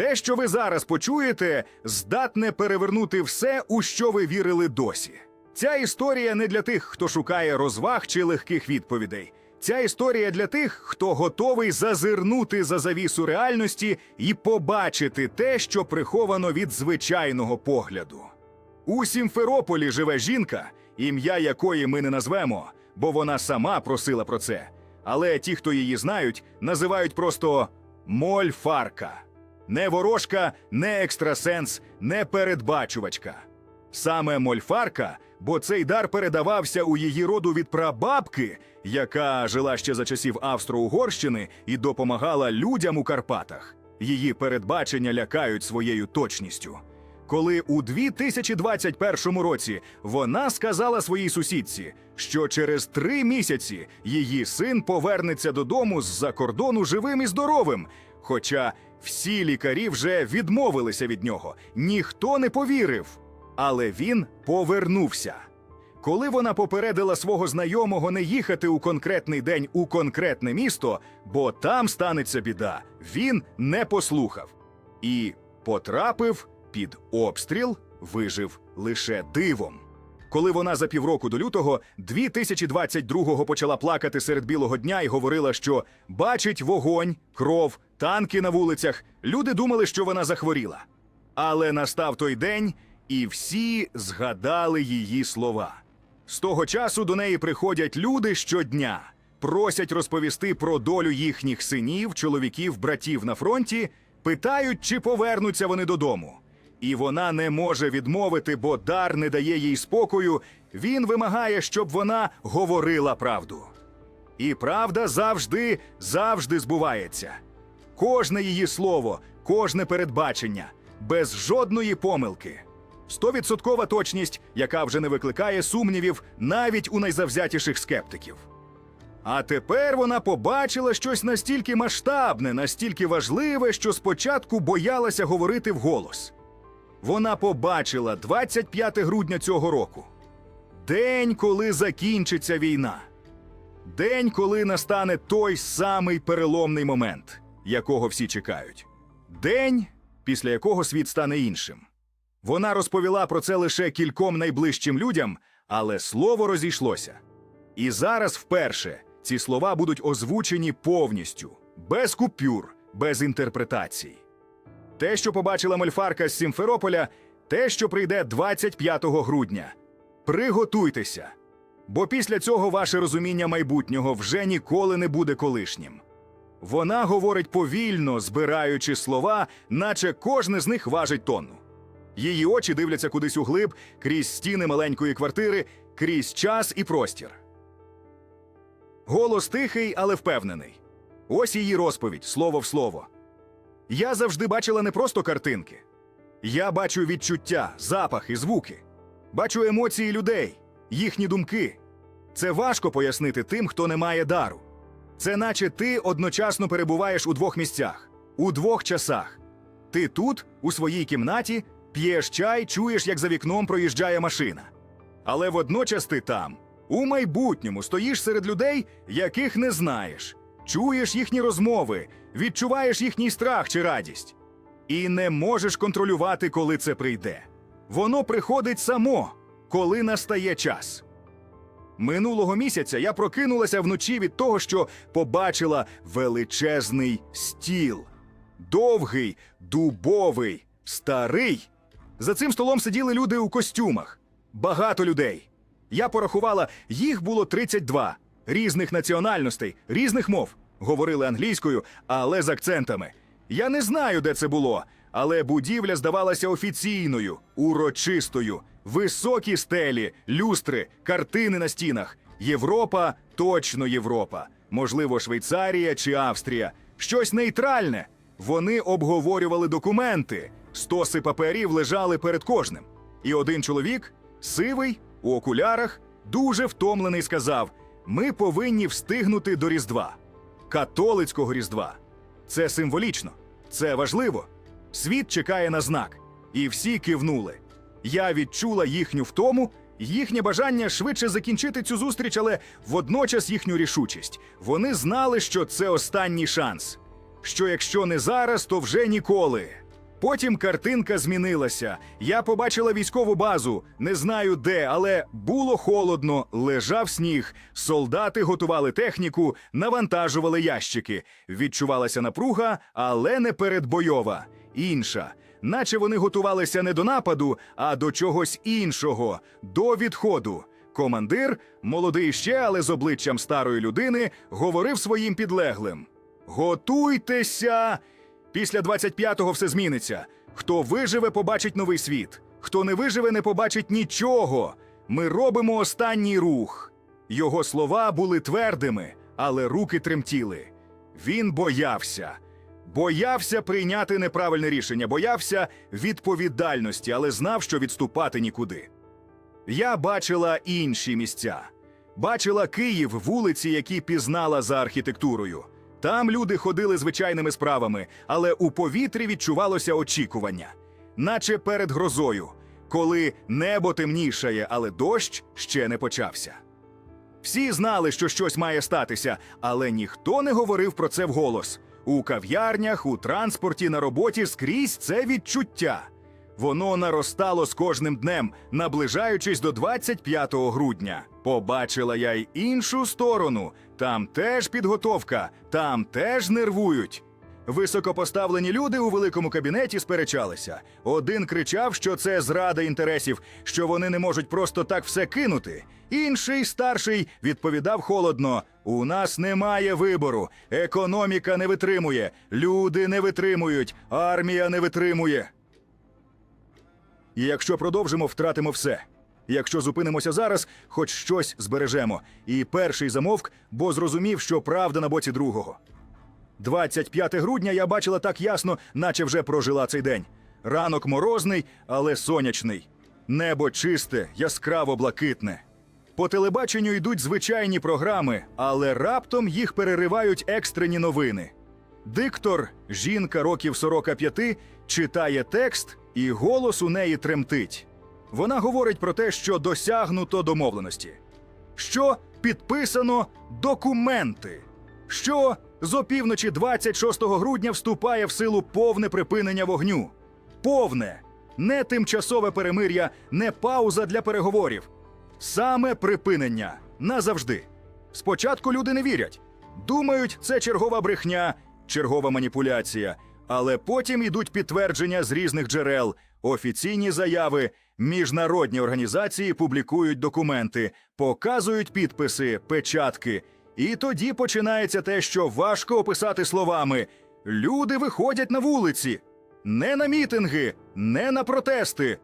Те, що ви зараз почуєте, здатне перевернути все, у що ви вірили досі. Ця історія не для тих, хто шукає розваг чи легких відповідей. Ця історія для тих, хто готовий зазирнути за завісу реальності і побачити те, що приховано від звичайного погляду. У Сімферополі живе жінка, ім'я якої ми не назвемо, бо вона сама просила про це. Але ті, хто її знають, називають просто Мольфарка. Не ворожка, не екстрасенс, не передбачувачка. Саме Мольфарка, бо цей дар передавався у її роду від прабабки, яка жила ще за часів Австро-Угорщини і допомагала людям у Карпатах. Її передбачення лякають своєю точністю. Коли у 2021 році вона сказала своїй сусідці, що через три місяці її син повернеться додому з-за кордону живим і здоровим. Хоча всі лікарі вже відмовилися від нього, ніхто не повірив. Але він повернувся. Коли вона попередила свого знайомого не їхати у конкретний день у конкретне місто, бо там станеться біда, він не послухав і потрапив під обстріл, вижив лише дивом. Коли вона за півроку до лютого 2022-го почала плакати серед білого дня і говорила, що бачить вогонь, кров, танки на вулицях, люди думали, що вона захворіла. Але настав той день, і всі згадали її слова. З того часу до неї приходять люди щодня, просять розповісти про долю їхніх синів, чоловіків, братів на фронті, питають, чи повернуться вони додому. І вона не може відмовити, бо дар не дає їй спокою. Він вимагає, щоб вона говорила правду. І правда завжди, завжди збувається. Кожне її слово, кожне передбачення, без жодної помилки. Стовідсоткова точність, яка вже не викликає сумнівів навіть у найзавзятіших скептиків. А тепер вона побачила щось настільки масштабне, настільки важливе, що спочатку боялася говорити вголос. Вона побачила 25 грудня цього року. День, коли закінчиться війна. День, коли настане той самий переломний момент, якого всі чекають. День, після якого світ стане іншим. Вона розповіла про це лише кільком найближчим людям, але слово розійшлося. І зараз вперше ці слова будуть озвучені повністю, без купюр, без інтерпретацій. Те, що побачила мольфарка з Сімферополя, те, що прийде 25 грудня. Приготуйтеся, бо після цього ваше розуміння майбутнього вже ніколи не буде колишнім. Вона говорить повільно, збираючи слова, наче кожне з них важить тонну. Її очі дивляться кудись у глиб, крізь стіни маленької квартири, крізь час і простір. Голос тихий, але впевнений. Ось її розповідь, слово в слово. Я завжди бачила не просто картинки. Я бачу відчуття, запахи, звуки. Бачу емоції людей, їхні думки. Це важко пояснити тим, хто не має дару. Це наче ти одночасно перебуваєш у двох місцях, у двох часах. Ти тут, у своїй кімнаті, п'єш чай, чуєш, як за вікном проїжджає машина. Але водночас ти там, у майбутньому, стоїш серед людей, яких не знаєш, чуєш їхні розмови, відчуваєш їхній страх чи радість. І не можеш контролювати, коли це прийде. Воно приходить само, коли настає час. Минулого місяця я прокинулася вночі від того, що побачила величезний стіл. Довгий, дубовий, старий. За цим столом сиділи люди у костюмах. Багато людей. Я порахувала, їх було 32. Різних національностей, різних мов. Говорили англійською, але з акцентами. Я не знаю, де це було, але будівля здавалася офіційною, урочистою. Високі стелі, люстри, картини на стінах. Європа точно Європа. Можливо, Швейцарія чи Австрія. Щось нейтральне. Вони обговорювали документи. Стоси паперів лежали перед кожним. І один чоловік, сивий, у окулярах, дуже втомлений, сказав: Ми повинні встигнути до Різдва. Католицького Різдва. Це символічно, це важливо. Світ чекає на знак, і всі кивнули. Я відчула їхню втому, їхнє бажання швидше закінчити цю зустріч, але водночас їхню рішучість. Вони знали, що це останній шанс. Що якщо не зараз, то вже ніколи. Потім картинка змінилася. Я побачила військову базу, не знаю де, але було холодно, лежав сніг. Солдати готували техніку, навантажували ящики. Відчувалася напруга, але не передбойова. Інша. Наче вони готувалися не до нападу, а до чогось іншого, до відходу. Командир, молодий ще, але з обличчям старої людини, говорив своїм підлеглим: Готуйтеся! Після 25-го все зміниться. Хто виживе, побачить новий світ. Хто не виживе, не побачить нічого. Ми робимо останній рух. Його слова були твердими, але руки тремтіли. Він боявся. Боявся прийняти неправильне рішення, боявся відповідальності, але знав, що відступати нікуди. Я бачила інші місця. Бачила Київ, вулиці, які пізнала за архітектурою. Там люди ходили звичайними справами, але у повітрі відчувалося очікування, наче перед грозою, коли небо темнішає, але дощ ще не почався. Всі знали, що щось має статися, але ніхто не говорив про це вголос. У кав'ярнях, у транспорті, на роботі скрізь це відчуття. Воно наростало з кожним днем, наближаючись до 25 грудня. Побачила я й іншу сторону. Там теж підготовка, там теж нервують. Високопоставлені люди у великому кабінеті сперечалися. Один кричав, що це зрада інтересів, що вони не можуть просто так все кинути. Інший старший відповідав холодно: у нас немає вибору, економіка не витримує, люди не витримують, армія не витримує. І якщо продовжимо, втратимо все. Якщо зупинимося зараз, хоч щось збережемо. І перший замовк, бо зрозумів, що правда на боці другого. 25 грудня я бачила так ясно, наче вже прожила цей день. Ранок морозний, але сонячний. Небо чисте, яскраво блакитне. По телебаченню йдуть звичайні програми, але раптом їх переривають екстрені новини. Диктор, жінка років 45, читає текст, і голос у неї тремтить. Вона говорить про те, що досягнуто домовленості, що підписано документи, що з опівночі 26 грудня вступає в силу повне припинення вогню. Повне, не тимчасове перемир'я, не пауза для переговорів. Саме припинення назавжди. Спочатку люди не вірять. Думають, це чергова брехня, чергова маніпуляція. Але потім ідуть підтвердження з різних джерел, офіційні заяви, міжнародні організації публікують документи, показують підписи, печатки. І тоді починається те, що важко описати словами: люди виходять на вулиці, не на мітинги, не на протести.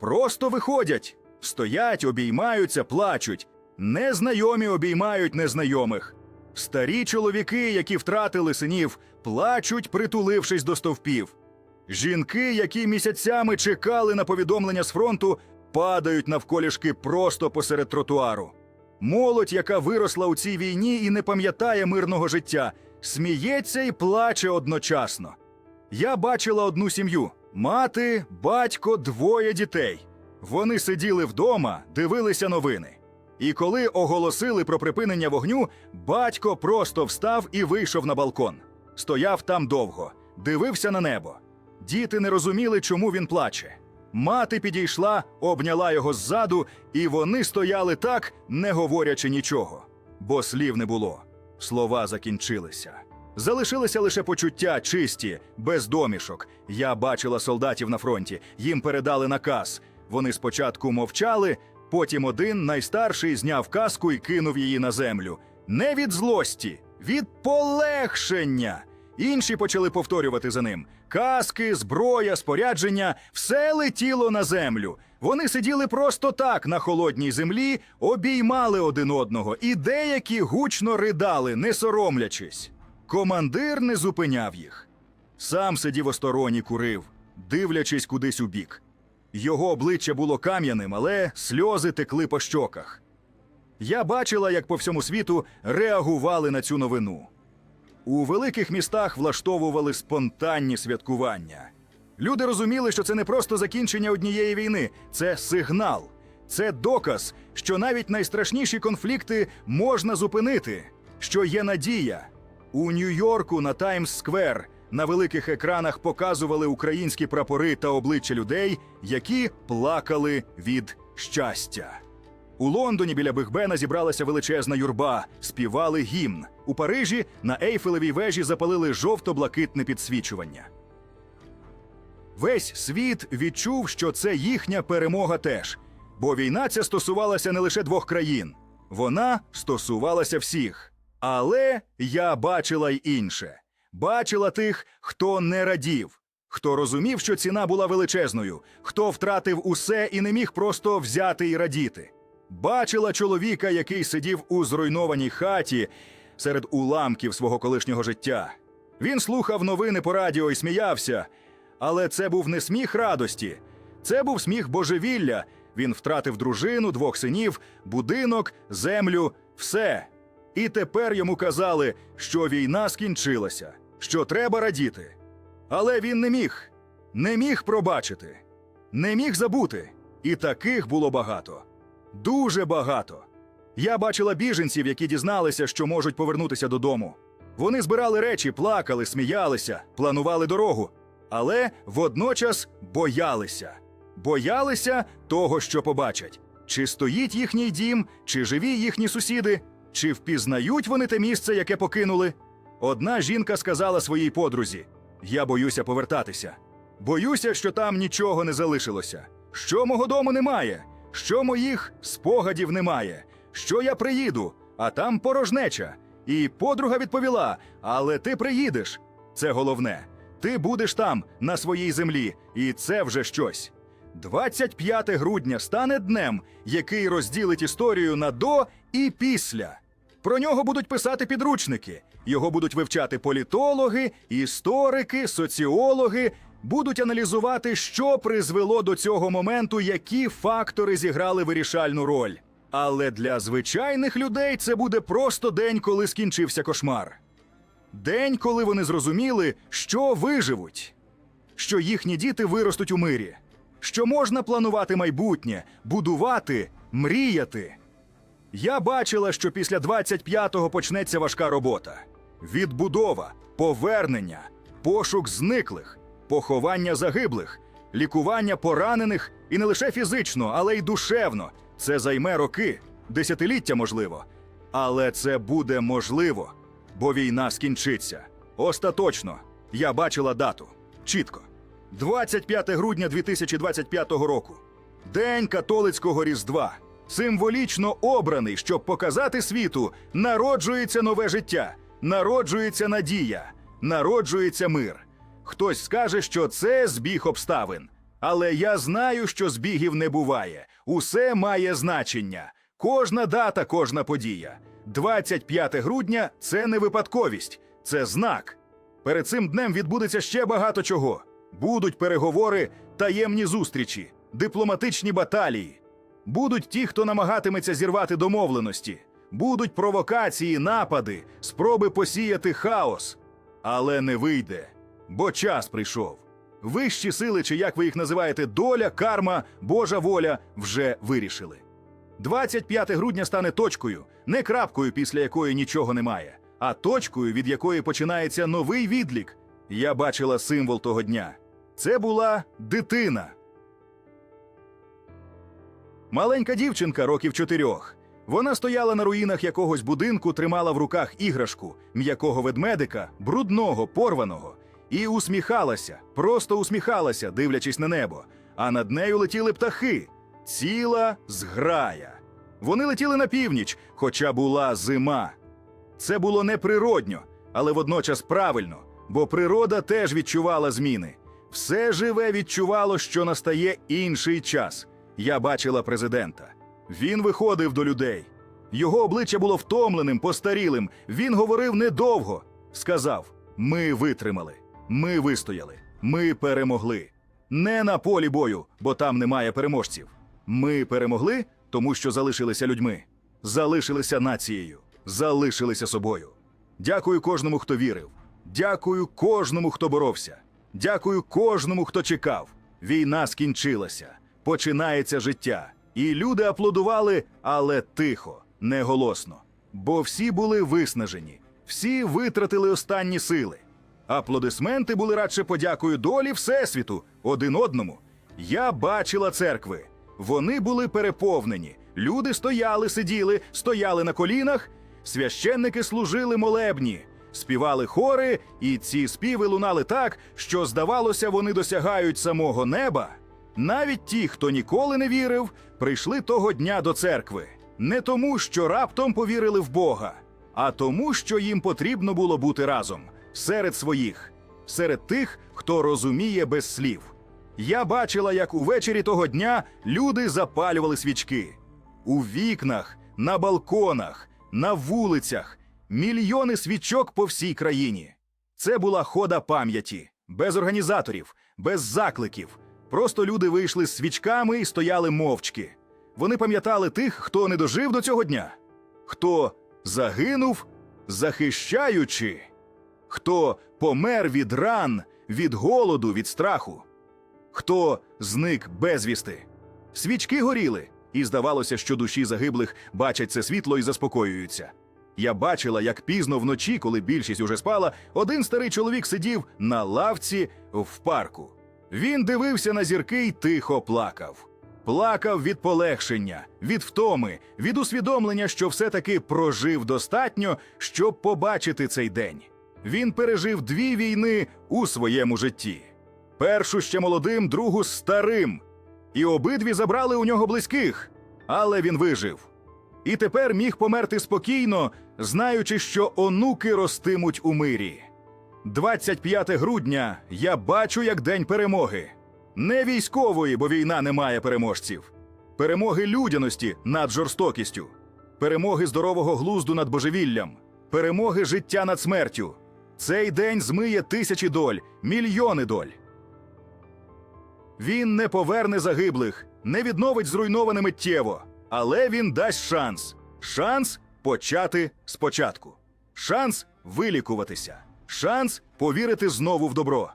Просто виходять, стоять, обіймаються, плачуть. Незнайомі обіймають незнайомих. Старі чоловіки, які втратили синів, плачуть, притулившись до стовпів. Жінки, які місяцями чекали на повідомлення з фронту, падають навколішки просто посеред тротуару. Молодь, яка виросла у цій війні і не пам'ятає мирного життя, сміється і плаче одночасно. Я бачила одну сім'ю: мати, батько, двоє дітей. Вони сиділи вдома, дивилися новини. І коли оголосили про припинення вогню, батько просто встав і вийшов на балкон. Стояв там довго, дивився на небо. Діти не розуміли, чому він плаче. Мати підійшла, обняла його ззаду, і вони стояли так, не говорячи нічого, бо слів не було. Слова закінчилися. Залишилися лише почуття чисті, без домішок. Я бачила солдатів на фронті, їм передали наказ. Вони спочатку мовчали, потім один найстарший зняв каску і кинув її на землю. Не від злості, від полегшення. Інші почали повторювати за ним. Каски, зброя, спорядження все летіло на землю. Вони сиділи просто так на холодній землі, обіймали один одного, і деякі гучно ридали, не соромлячись. Командир не зупиняв їх. Сам сидів осторонь і курив, дивлячись кудись у бік. Його обличчя було кам'яним, але сльози текли по щоках. Я бачила, як по всьому світу реагували на цю новину. У великих містах влаштовували спонтанні святкування. Люди розуміли, що це не просто закінчення однієї війни, це сигнал, це доказ, що навіть найстрашніші конфлікти можна зупинити, що є надія. У Нью-Йорку на Таймс Сквер на великих екранах показували українські прапори та обличчя людей, які плакали від щастя. У Лондоні біля Бигбена зібралася величезна юрба, співали гімн. У Парижі на Ейфелевій вежі запалили жовто-блакитне підсвічування. Весь світ відчув, що це їхня перемога теж. Бо війна ця стосувалася не лише двох країн, вона стосувалася всіх. Але я бачила й інше. Бачила тих, хто не радів, хто розумів, що ціна була величезною, хто втратив усе і не міг просто взяти і радіти. Бачила чоловіка, який сидів у зруйнованій хаті серед уламків свого колишнього життя. Він слухав новини по радіо і сміявся, але це був не сміх радості, це був сміх божевілля. Він втратив дружину, двох синів, будинок, землю, все. І тепер йому казали, що війна скінчилася, що треба радіти. Але він не міг, не міг пробачити, не міг забути. І таких було багато. Дуже багато. Я бачила біженців, які дізналися, що можуть повернутися додому. Вони збирали речі, плакали, сміялися, планували дорогу, але водночас боялися. Боялися того, що побачать. Чи стоїть їхній дім, чи живі їхні сусіди, чи впізнають вони те місце, яке покинули. Одна жінка сказала своїй подрузі: Я боюся повертатися. Боюся, що там нічого не залишилося. Що мого дому немає, що моїх спогадів немає, що я приїду, а там порожнеча. І подруга відповіла: Але ти приїдеш. Це головне. Ти будеш там, на своїй землі, і це вже щось. 25 грудня стане днем, який розділить історію на до і після. Про нього будуть писати підручники, його будуть вивчати політологи, історики, соціологи, будуть аналізувати, що призвело до цього моменту, які фактори зіграли вирішальну роль. Але для звичайних людей це буде просто день, коли скінчився кошмар. День, коли вони зрозуміли, що виживуть, що їхні діти виростуть у мирі, що можна планувати майбутнє, будувати, мріяти. Я бачила, що після 25-го почнеться важка робота: відбудова, повернення, пошук зниклих, поховання загиблих, лікування поранених і не лише фізично, але й душевно. Це займе роки, десятиліття можливо. Але це буде можливо, бо війна скінчиться. Остаточно, я бачила дату. Чітко. 25 грудня 2025 року. День католицького Різдва. Символічно обраний, щоб показати світу, народжується нове життя, народжується надія, народжується мир. Хтось скаже, що це збіг обставин. Але я знаю, що збігів не буває. Усе має значення. Кожна дата, кожна подія. 25 грудня це не випадковість, це знак. Перед цим днем відбудеться ще багато чого. Будуть переговори, таємні зустрічі, дипломатичні баталії. Будуть ті, хто намагатиметься зірвати домовленості, будуть провокації, напади, спроби посіяти хаос. Але не вийде, бо час прийшов. Вищі сили, чи як ви їх називаєте, доля, карма, Божа воля вже вирішили. 25 грудня стане точкою, не крапкою, після якої нічого немає, а точкою, від якої починається новий відлік. Я бачила символ того дня. Це була дитина. Маленька дівчинка років чотирьох. Вона стояла на руїнах якогось будинку, тримала в руках іграшку, м'якого ведмедика, брудного, порваного, і усміхалася, просто усміхалася, дивлячись на небо. А над нею летіли птахи, ціла зграя. Вони летіли на північ, хоча була зима. Це було неприродньо, але водночас правильно, бо природа теж відчувала зміни. Все живе відчувало, що настає інший час. Я бачила президента. Він виходив до людей. Його обличчя було втомленим, постарілим. Він говорив недовго. Сказав: Ми витримали, ми вистояли, ми перемогли. Не на полі бою, бо там немає переможців. Ми перемогли, тому що залишилися людьми, залишилися нацією, залишилися собою. Дякую кожному, хто вірив. Дякую кожному, хто боровся. Дякую кожному, хто чекав. Війна скінчилася, починається життя. І люди аплодували, але тихо, неголосно. Бо всі були виснажені, всі витратили останні сили. Аплодисменти були радше подякою долі Всесвіту один одному. Я бачила церкви. Вони були переповнені. Люди стояли, сиділи, стояли на колінах. Священники служили молебні, співали хори, і ці співи лунали так, що, здавалося, вони досягають самого неба. Навіть ті, хто ніколи не вірив, прийшли того дня до церкви. Не тому, що раптом повірили в Бога, а тому, що їм потрібно було бути разом серед своїх, серед тих, хто розуміє без слів. Я бачила, як увечері того дня люди запалювали свічки. У вікнах, на балконах, на вулицях, мільйони свічок по всій країні. Це була хода пам'яті, без організаторів, без закликів. Просто люди вийшли з свічками і стояли мовчки. Вони пам'ятали тих, хто не дожив до цього дня, хто загинув, захищаючи, хто помер від ран, від голоду, від страху, хто зник безвісти. Свічки горіли, і здавалося, що душі загиблих бачать це світло і заспокоюються. Я бачила, як пізно вночі, коли більшість уже спала, один старий чоловік сидів на лавці в парку. Він дивився на зірки й тихо плакав. Плакав від полегшення, від втоми, від усвідомлення, що все-таки прожив достатньо, щоб побачити цей день. Він пережив дві війни у своєму житті: першу ще молодим, другу старим. І обидві забрали у нього близьких, але він вижив. І тепер міг померти спокійно, знаючи, що онуки ростимуть у мирі. 25 грудня я бачу як день перемоги. Не військової, бо війна не має переможців. Перемоги людяності над жорстокістю, перемоги здорового глузду над божевіллям, перемоги життя над смертю. Цей день змиє тисячі доль, мільйони доль. Він не поверне загиблих, не відновить зруйноване миттєво, але він дасть шанс. Шанс почати спочатку. Шанс вилікуватися. Шанс повірити знову в добро.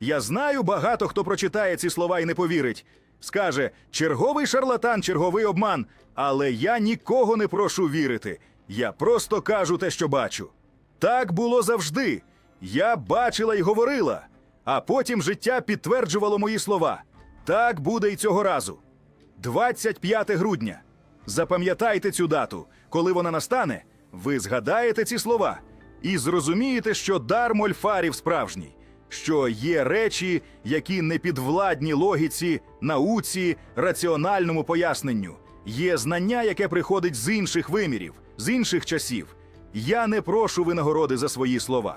Я знаю, багато хто прочитає ці слова і не повірить. Скаже черговий шарлатан, черговий обман. Але я нікого не прошу вірити. Я просто кажу те, що бачу. Так було завжди. Я бачила і говорила, а потім життя підтверджувало мої слова. Так буде й цього разу. 25 грудня. Запам'ятайте цю дату. Коли вона настане, ви згадаєте ці слова і зрозумієте, що дар мольфарів справжній, що є речі, які не підвладні логіці, науці, раціональному поясненню. Є знання, яке приходить з інших вимірів, з інших часів. Я не прошу винагороди за свої слова,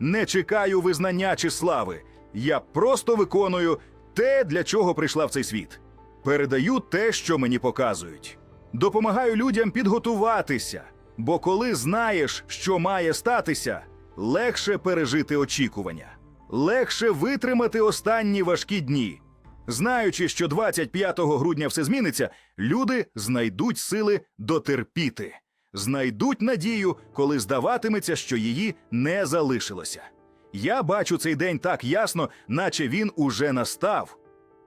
не чекаю визнання чи слави. Я просто виконую те, для чого прийшла в цей світ. Передаю те, що мені показують. Допомагаю людям підготуватися, бо коли знаєш, що має статися, легше пережити очікування, легше витримати останні важкі дні. Знаючи, що 25 грудня все зміниться, люди знайдуть сили дотерпіти, знайдуть надію, коли здаватиметься, що її не залишилося. Я бачу цей день так ясно, наче він уже настав.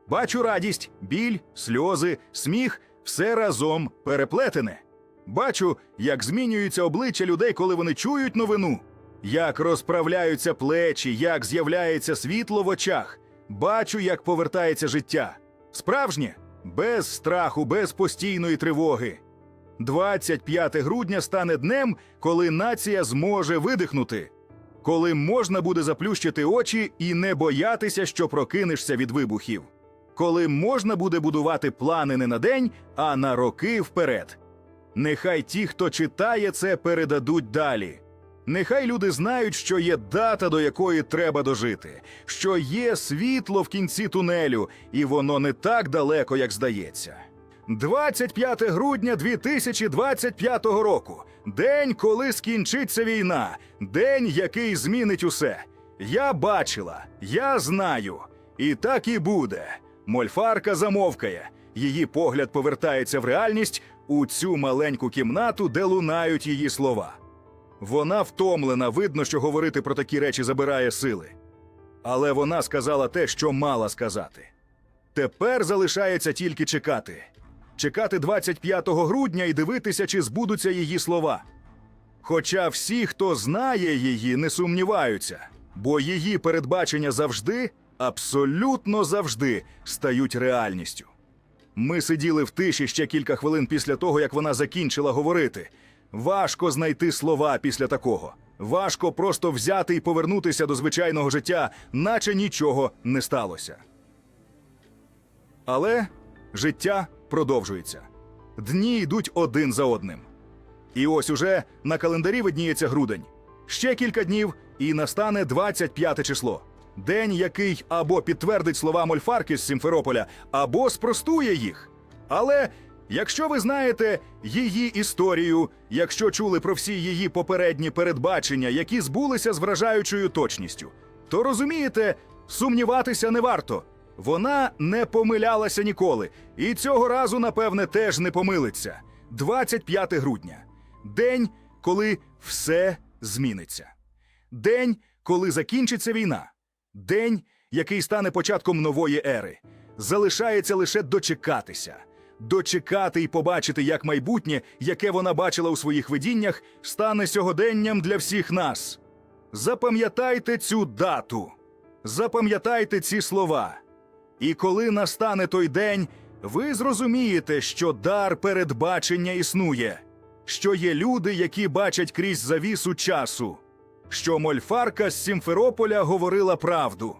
Бачу радість, біль, сльози, сміх все разом переплетене. Бачу, як змінюються обличчя людей, коли вони чують новину, як розправляються плечі, як з'являється світло в очах. Бачу, як повертається життя. Справжнє, без страху, без постійної тривоги. 25 грудня стане днем, коли нація зможе видихнути, коли можна буде заплющити очі і не боятися, що прокинешся від вибухів, коли можна буде будувати плани не на день, а на роки вперед. Нехай ті, хто читає це, передадуть далі. Нехай люди знають, що є дата, до якої треба дожити, що є світло в кінці тунелю, і воно не так далеко, як здається. 25 грудня 2025 року. День, коли скінчиться війна, день, який змінить усе. Я бачила, я знаю, і так і буде. Мольфарка замовкає. Її погляд повертається в реальність у цю маленьку кімнату, де лунають її слова. Вона втомлена, видно, що говорити про такі речі забирає сили. Але вона сказала те, що мала сказати. Тепер залишається тільки чекати. Чекати 25 грудня і дивитися, чи збудуться її слова. Хоча всі, хто знає її, не сумніваються. бо її передбачення завжди, абсолютно завжди стають реальністю. Ми сиділи в тиші ще кілька хвилин після того, як вона закінчила говорити. Важко знайти слова після такого. Важко просто взяти і повернутися до звичайного життя, наче нічого не сталося. Але життя продовжується. Дні йдуть один за одним. І ось уже на календарі видніється грудень. Ще кілька днів, і настане 25 число. День, який або підтвердить слова Мольфарки з Сімферополя, або спростує їх. Але якщо ви знаєте її історію, якщо чули про всі її попередні передбачення, які збулися з вражаючою точністю, то розумієте, сумніватися не варто. Вона не помилялася ніколи, і цього разу, напевне, теж не помилиться. 25 грудня день, коли все зміниться. День, коли закінчиться війна. День, який стане початком нової ери. Залишається лише дочекатися. Дочекати і побачити, як майбутнє, яке вона бачила у своїх видіннях, стане сьогоденням для всіх нас. Запам'ятайте цю дату. Запам'ятайте ці слова. І коли настане той день, ви зрозумієте, що дар передбачення існує, що є люди, які бачать крізь завісу часу, що Мольфарка з Сімферополя говорила правду.